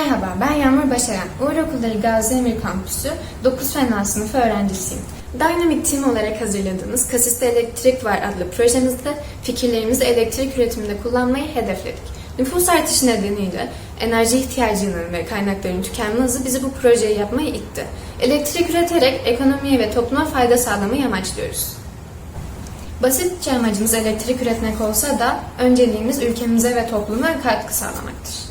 olmayı başaran Uğur Okulları Gazi Emir Kampüsü 9 Fena sınıfı öğrencisiyim. Dynamic Team olarak hazırladığımız Kasiste Elektrik Var adlı projemizde fikirlerimizi elektrik üretiminde kullanmayı hedefledik. Nüfus artışı nedeniyle enerji ihtiyacının ve kaynakların tükenme hızı bizi bu projeyi yapmaya itti. Elektrik üreterek ekonomiye ve topluma fayda sağlamayı amaçlıyoruz. Basitçe amacımız elektrik üretmek olsa da önceliğimiz ülkemize ve topluma katkı sağlamaktır.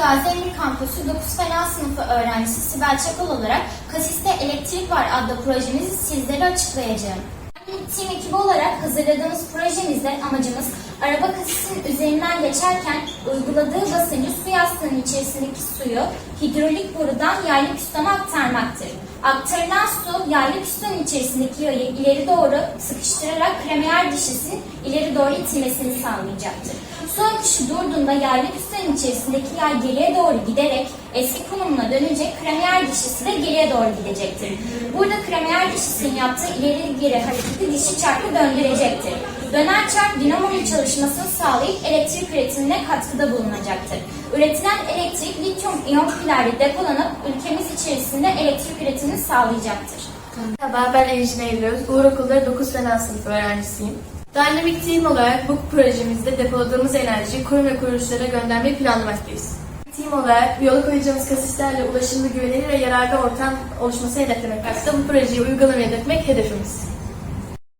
Gazi Kampüsü 9 Fena sınıfı öğrencisi Sibel Çakal olarak Kasiste Elektrik Var adlı projemizi sizlere açıklayacağım. Team ekibi olarak hazırladığımız projemizde amacımız araba kasisinin üzerinden geçerken uyguladığı basıncı su yastığının içerisindeki suyu hidrolik borudan yaylı pistona aktarmaktır. Aktarılan su yaylı pistonun içerisindeki yayı ileri doğru sıkıştırarak kremer dişisinin ileri doğru itilmesini sağlayacaktır. Su akışı durduğunda yaylı pistonun içerisindeki yay geriye doğru giderek eski konumuna dönünce kremer dişisi de geriye doğru gidecektir. Burada kremer dişisinin yaptığı ileri geri hareketi dişi çarkı döndürecektir. Dönen çark dinamonun çalışmasını sağlayıp elektrik üretimine katkıda bulunacaktır. Üretilen elektrik lityum iyon pillerde depolanıp ülkemiz içerisinde elektrik üretimini sağlayacaktır. Merhaba ben Ejin Eylül. Uğur Okulları 9 Fena sınıfı öğrencisiyim. Dynamic Team olarak bu projemizde depoladığımız enerjiyi kurum ve kuruluşlara göndermeyi planlamaktayız. Team olarak yola koyacağımız kasislerle ulaşımda güvenilir ve yararlı ortam oluşması hedeflemekteyiz. Bu projeyi uygulamaya dökmek hedefimiz.